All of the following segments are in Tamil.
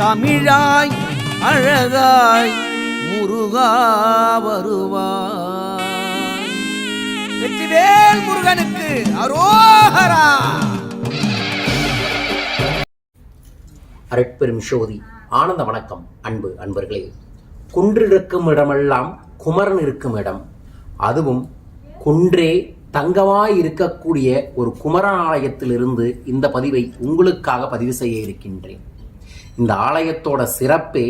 தமிழாய் அழகாய் முருகா வருவாய். வெற்றிவேல் முருகனுக்கு அரோகரா அரட்பெரும் சோதி ஆனந்த வணக்கம் அன்பு அன்பர்களே. குன்றிருக்கும் இடமெல்லாம் குமரன் இருக்கும் இடம். அதுவும் குன்றே தங்கமாய் இருக்கக்கூடிய ஒரு குமரன் ஆலயத்திலிருந்து இந்த பதிவை உங்களுக்காக பதிவு செய்ய இருக்கின்றேன். இந்த ஆலயத்தோட சிறப்பே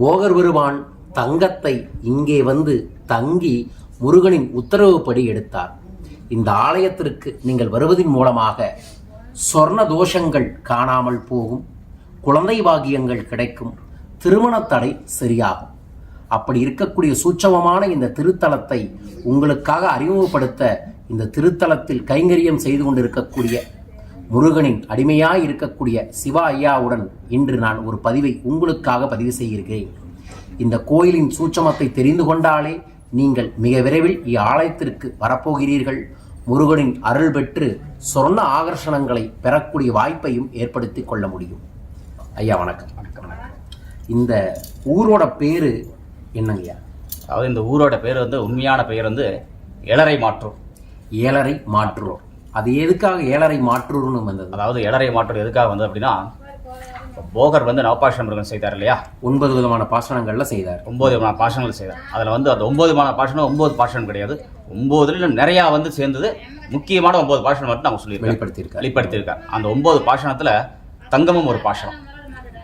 போகர் பெருமான் தங்கத்தை இங்கே வந்து தங்கி முருகனின் உத்தரவுப்படி எடுத்தார். இந்த ஆலயத்திற்கு நீங்கள் வருவதன் மூலமாக சொர்ண தோஷங்கள் காணாமல் போகும் குழந்தை பாகியங்கள் கிடைக்கும் திருமணத்தடை சரியாகும். அப்படி இருக்கக்கூடிய சூட்சமமான இந்த திருத்தலத்தை உங்களுக்காக அறிமுகப்படுத்த இந்த திருத்தலத்தில் கைங்கரியம் செய்து கொண்டிருக்கக்கூடிய முருகனின் அடிமையாய் இருக்கக்கூடிய சிவா ஐயாவுடன் இன்று நான் ஒரு பதிவை உங்களுக்காக பதிவு செய்கிறேன். இந்த கோயிலின் சூட்சமத்தை தெரிந்து கொண்டாலே நீங்கள் மிக விரைவில் இவ்வாலயத்திற்கு வரப்போகிறீர்கள். முருகனின் அருள் பெற்று சொர்ண ஆகர்ஷணங்களை பெறக்கூடிய வாய்ப்பையும் ஏற்படுத்தி கொள்ள முடியும். ஐயா வணக்கம். இந்த ஊரோட பேரு என்னங்கய்யா? அதாவது இந்த ஊரோட பேர் வந்து உண்மையான பெயர் வந்து இளரை மாற்றம். ஏழரை மாற்றூர் அது எதுக்காக ஏழரை மாற்றூர்னு வந்தது? அதாவது எழரை மாற்றூர் எதுக்காக வந்து அப்படின்னா போகர் வந்து நவபாஷ முருகன் செய்தார் இல்லையா? ஒன்பது விதமான பாசனங்கள்ல செய்தார். ஒன்பது விதமான பாஷணங்கள் செய்தார். அதில் வந்து அந்த ஒன்பது விதமான பாஷணம் ஒன்பது பாஷணம் கிடையாது. ஒன்பதுல நிறையா வந்து சேர்ந்தது. முக்கியமான ஒன்பது பாஷணம் மட்டும் நம்ம சொல்லியிருக்கோம் வெளிப்படுத்தியிருக்கார். வெளிப்படுத்தியிருக்கார். அந்த ஒன்பது பாஷணத்தில் தங்கமும் ஒரு பாஷணம்.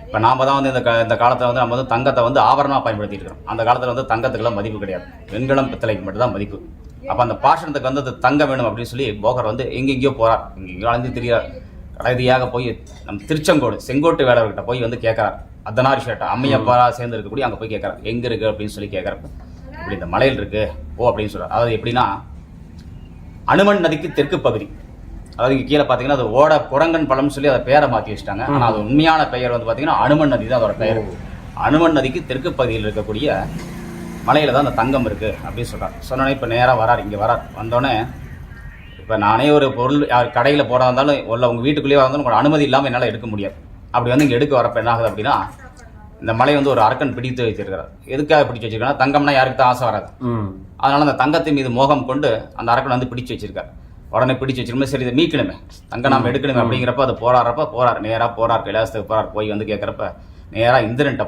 இப்போ நாம தான் வந்து இந்த க- இந்த காலத்தில் வந்து நம்ம வந்து தங்கத்தை வந்து ஆபரணமாக பயன்படுத்திட்டு இருக்கிறோம். அந்த காலத்தில் வந்து தங்கத்துக்கெல்லாம் மதிப்பு கிடையாது. வெண்கலம் பித்தளைக்கு மட்டும்தான் மதிப்பு. அப்போ அந்த பாஷணத்துக்கு வந்து அது தங்கம் வேணும் அப்படின்னு சொல்லி போகர் வந்து எங்கெங்கேயோ போறார். எங்கெங்கேயோ அலைஞ்சு தெரியார் கடைதியாக போய் நம்ம திருச்செங்கோடு செங்கோட்டு வேலவர்கிட்ட போய் வந்து கேட்கறார். அத்தனாரி ஷேட்டா அம்மையப்பாரா சேர்ந்து இருக்கக்கூடிய அங்கே போய் கேட்கறார். எங்கே இருக்கு அப்படின்னு சொல்லி கேட்கறப்ப இப்படி இந்த மலையில் இருக்கு. ஓ அப்படின்னு சொல்றார். அதாவது எப்படின்னா அனுமன் நதிக்கு தெற்கு பகுதி. அதாவது இங்க கீழே பார்த்தீங்கன்னா அது ஓட குரங்கன் பழம்னு சொல்லி அதை பேரை மாற்றி வச்சிட்டாங்க. ஆனால் அது உண்மையான பெயர் வந்து பார்த்தீங்கன்னா அனுமன் நதி தான் அதோட பெயர். அனுமன் நதிக்கு தெற்கு பகுதியில் இருக்கக்கூடிய மலையில தான் அந்த தங்கம் இருக்கு அப்படின்னு சொல்றார் சொன்னோன்னே இப்போ நேராக வரார் இங்கே வரார். வந்தோடனே இப்போ நானே ஒரு பொருள் யார் கடையில் போகிறதா இருந்தாலும் இல்லை உங்கள் வீட்டுக்குள்ளேயே இருந்தாலும் உங்களோட அனுமதி இல்லாமல் என்னால் எடுக்க முடியாது. அப்படி வந்து இங்கே எடுக்க வரப்ப என்ன ஆகுது அப்படின்னா இந்த மலை வந்து ஒரு அரக்கன் பிடித்து வச்சிருக்கிறார். எதுக்காக பிடிச்சு வச்சிருக்காருன்னா தங்கம்னா யாருக்கு தான் ஆசை வராது. அதனால அந்த தங்கத்தின் மீது மோகம் கொண்டு அந்த அரக்கன் வந்து பிடிச்சு வச்சிருக்கார். உடனே பிடிச்சு வச்சிருமே சரி இதை மீட்கணுமே. தங்கம் நாம எடுக்கணுமே அப்படிங்கிறப்ப அது போராடுறப்ப போறார். நேரா போறார் கைலாசத்துக்கு போறார் போய் வந்து கேட்கறப்ப நேரா இந்திரன்ட்ட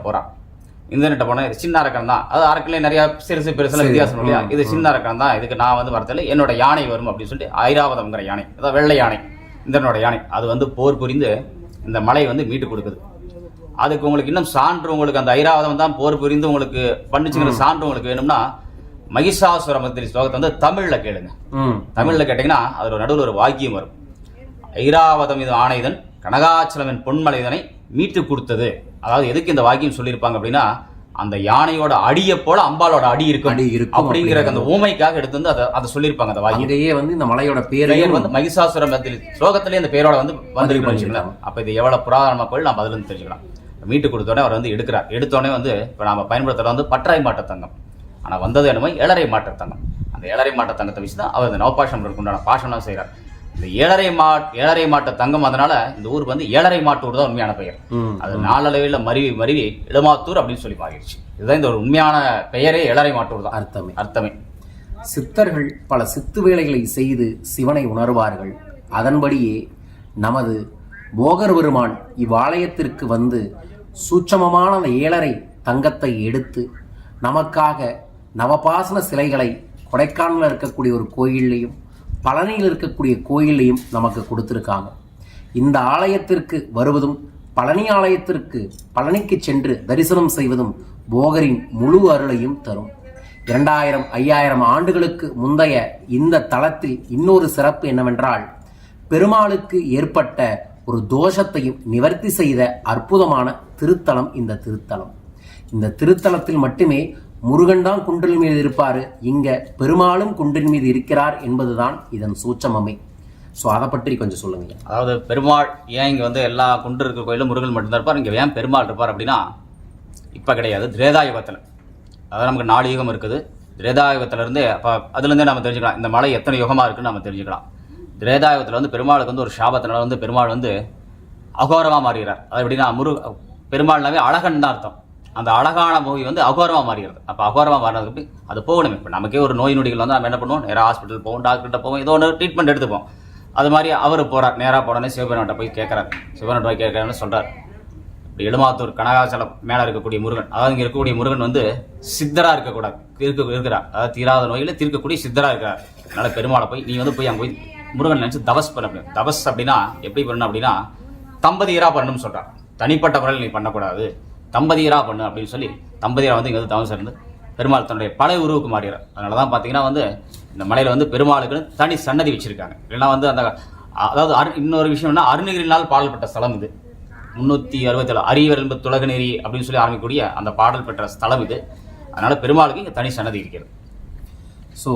இந்திரன்ட்ட போனா இது சின்ன அரக்கன் தான். அது அரக்கிலே நிறைய சிறுசு பெருசுல வித்தியாசம் இல்லையா? இது சின்ன அரக்கன் தான். இதுக்கு நான் வந்து வரதில்லை என்னோட யானை வரும் அப்படின்னு சொல்லிட்டு ஐராவதம்ங்கிற யானை. அதாவது வெள்ளை யானை. இந்திரனோட யானை. அது வந்து போர் புரிந்து இந்த மலை வந்து மீட்டு கொடுக்குது. அதுக்கு உங்களுக்கு இன்னும் சான்று உங்களுக்கு அந்த ஐராவதம் தான் போர் புரிந்து உங்களுக்கு பண்ணுச்சுங்கிற சான்று உங்களுக்கு வேணும்னா மகிஷாசுரமத்திரி ஸ்லோகத்தை வந்து தமிழ்ல கேளுங்க. தமிழ்ல கேட்டீங்கன்னா அதுல நடுவில் ஒரு வாக்கியம் வரும். ஐராவதம் இது ஆணைதன். கனகாச்சலமின் பொன்மலைதனை மீட்டு கொடுத்தது. அதாவது எதுக்கு இந்த வாக்கியம் சொல்லியிருப்பாங்க அப்படின்னா அந்த யானையோட அடியை போல அம்பாலோட அடி இருக்கும் அடி இருக்கும் அப்படிங்கிற அந்த ஊமைக்காக எடுத்து வந்து அதை அதை சொல்லியிருப்பாங்க அந்த வாக்கியம். அங்கேயே வந்து இந்த மலையோட பேரையும் வந்து மகிஷாசுரமத்தில் ஸ்லோகத்திலே இந்த பேரோட வந்து வந்திருக்கு வச்சுக்கலாம் அப்ப இது எவ்வளவு புராதனமா கோயில் நம்ம அதுல இருந்து தெரிஞ்சுக்கலாம். மீட்டு கொடுத்தோடனே அவர் வந்து எடுக்கிறார். எடுத்தோடனே வந்து இப்ப நாம பயன்படுத்துறது வந்து பற்றாய் மாட்ட தங்கம். ஆனா வந்தது என்னமோ ஏழரை மாட்ட தங்கம். அந்த ஏழரை மாட்ட தங்கத்தை வச்சு தான் அவர் இந்த நவபாஷம் உண்டான பாஷம் செய்கிறார் இந்த ஏழரை மா ஏழரை மாட்ட தங்கம் அதனால இந்த ஊருக்கு வந்து ஏழரை மாட்டூர் தான் உண்மையான பெயர். அது நாளளவில் மருவி மருவி இளமாத்தூர் அப்படின்னு சொல்லி மாறிடுச்சு. இதுதான் இந்த ஒரு உண்மையான பெயரே ஏழரை மாட்டூர் தான். அர்த்தமே. அர்த்தமே. சித்தர்கள் பல சித்து வேலைகளை செய்து சிவனை உணர்வார்கள். அதன்படியே நமது போகர் பெருமான் இவ்வாலயத்திற்கு வந்து சூட்சமமான அந்த ஏழரை தங்கத்தை எடுத்து நமக்காக நவபாசன சிலைகளை கொடைக்கானலில் இருக்கக்கூடிய ஒரு கோயில்லையும் பழனியில் இருக்கக்கூடிய கோயிலையும் நமக்கு கொடுத்துருக்காங்க. இந்த ஆலயத்திற்கு வருவதும் பழனி ஆலயத்திற்கு பழனிக்கு சென்று தரிசனம் செய்வதும் போகரின் முழு அருளையும் தரும். இரண்டாயிரம் ஐயாயிரம் ஆண்டுகளுக்கு முந்தைய இந்த தளத்தில் இன்னொரு சிறப்பு என்னவென்றால் பெருமாளுக்கு ஏற்பட்ட ஒரு தோஷத்தையும் நிவர்த்தி செய்த அற்புதமான திருத்தலம் இந்த திருத்தலம். இந்த திருத்தலத்தில் மட்டுமே முருகன் தான் குன்றின் மீது இருப்பார். இங்கே பெருமாளும் குன்றின் மீது இருக்கிறார் என்பதுதான் இதன் சூட்சமமே. ஸோ அதை பற்றி கொஞ்சம் சொல்லுங்க. அதாவது பெருமாள் ஏன் இங்கே வந்து எல்லா குன்று இருக்கிற கோயிலும் முருகன் மட்டும்தான் இருப்பார்? இங்கே ஏன் பெருமாள் இருப்பார் அப்படின்னா இப்போ கிடையாது. திரேதாயுகத்தில். அதாவது நமக்கு நாலு யுகம் இருக்குது. திரேதாயுகத்திலேருந்து அப்போ அதுலேருந்தே நம்ம தெரிஞ்சுக்கலாம். இந்த மலை எத்தனை யுகமாக இருக்குன்னு நம்ம தெரிஞ்சுக்கலாம். திரேதாயுகத்தில் வந்து பெருமாளுக்கு வந்து ஒரு சாபத்தினால வந்து பெருமாள் வந்து அகோரமாக மாறுகிறார். அது எப்படின்னா முரு பெருமாள்னாவே அழகன் தான் அர்த்தம். அந்த அழகான மூவி வந்து அகோரமாக மாறிடுது. அப்போ அகோரமாக மாறினதுக்கு அது போகணும் இப்போ. நமக்கே ஒரு நோய் நொடிகள் வந்து நம்ம என்ன பண்ணுவோம்? நேராக ஹாஸ்பிட்டல் போவோம் டாக்டர்கிட்ட போவோம் ஏதோ ஒன்று ட்ரீட்மெண்ட் எடுத்துப்போம். அது மாதிரி அவர் போகிறார் நேராக போனோடனே சிவபெருமான்கிட்ட போய் கேட்குறாரு சிவபெருமான் போய் கேட்குறாருன்னு சொல்கிறார் இப்படி எழுமாத்தூர் கனகாச்சலம் மேலே இருக்கக்கூடிய முருகன் அதாவது இங்கே இருக்கக்கூடிய முருகன் வந்து சித்தராக இருக்கக்கூடாது. இருக்க இருக்கிறார். அதாவது தீராத நோயில் தீர்க்கக்கூடிய சித்தராக இருக்கிறார். அதனால் பெருமாளை போய் நீ வந்து போய் அங்கே போய் முருகன் நினச்சி தவஸ் பண்ண முடியும் தவஸ் அப்படின்னா எப்படி பண்ணணும் அப்படின்னா தம்பதியராக பண்ணணும்னு சொல்கிறார் தனிப்பட்ட முறையில் நீ பண்ணக்கூடாது. தம்பதியராக பண்ணு அப்படின்னு சொல்லி தம்பதியராக வந்து இங்கே வந்து தவம் சேர்ந்து பெருமாள் தன்னுடைய பழைய உருவுக்கு மாறிடுறார் அதனால தான் பார்த்தீங்கன்னா வந்து இந்த மலையில் வந்து பெருமாளுக்குன்னு தனி சன்னதி வச்சுருக்காங்க. இல்லைன்னா வந்து அந்த அதாவது அரு இன்னொரு விஷயம்னா அருணகிரினால் பாடல்பட்ட ஸ்தலம் இது. முந்நூற்றி அறுபத்தேழு அரியவர் என்பது துலகநெறி அப்படின்னு சொல்லி ஆரம்பிக்கக்கூடிய அந்த பாடல் பெற்ற ஸ்தலம் இது. அதனால் பெருமாளுக்கு இங்கே தனி சன்னதி இருக்கிறது. ஸோ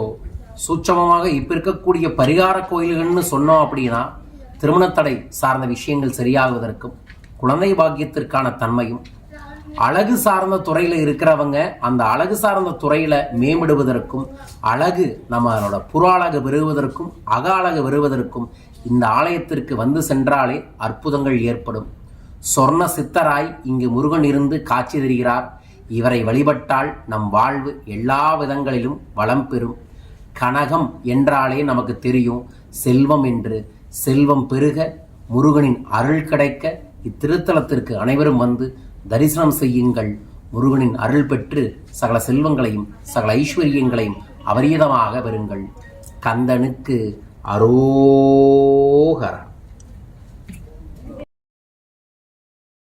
சூட்சமமாக இப்போ இருக்கக்கூடிய பரிகார கோயில்கள்னு சொன்னோம் அப்படின்னா திருமணத்தடை சார்ந்த விஷயங்கள் சரியாகுவதற்கும் குழந்தை பாக்கியத்திற்கான தன்மையும் அழகு சார்ந்த துறையில் இருக்கிறவங்க அந்த அழகு சார்ந்த துறையில் மேம்படுவதற்கும் அழகு நம்மளோட புற அழகு பெறுவதற்கும் அக அழகு பெறுவதற்கும் இந்த ஆலயத்திற்கு வந்து சென்றாலே அற்புதங்கள் ஏற்படும். சொர்ண சித்தராய் இங்கு முருகன் இருந்து காட்சி தருகிறார். இவரை வழிபட்டால் நம் வாழ்வு எல்லா விதங்களிலும் வளம் பெறும். கனகம் என்றாலே நமக்கு தெரியும். செல்வம் என்று செல்வம் பெருக முருகனின் அருள் கிடைக்க இத்திருத்தலத்திற்கு அனைவரும் வந்து தரிசனம் செய்யுங்கள். முருகனின் அருள் பெற்று சகல செல்வங்களையும் சகல ஐஸ்வர்யங்களையும் அபரீதமாக பெறுங்கள். கந்தனுக்கு அரோகரா.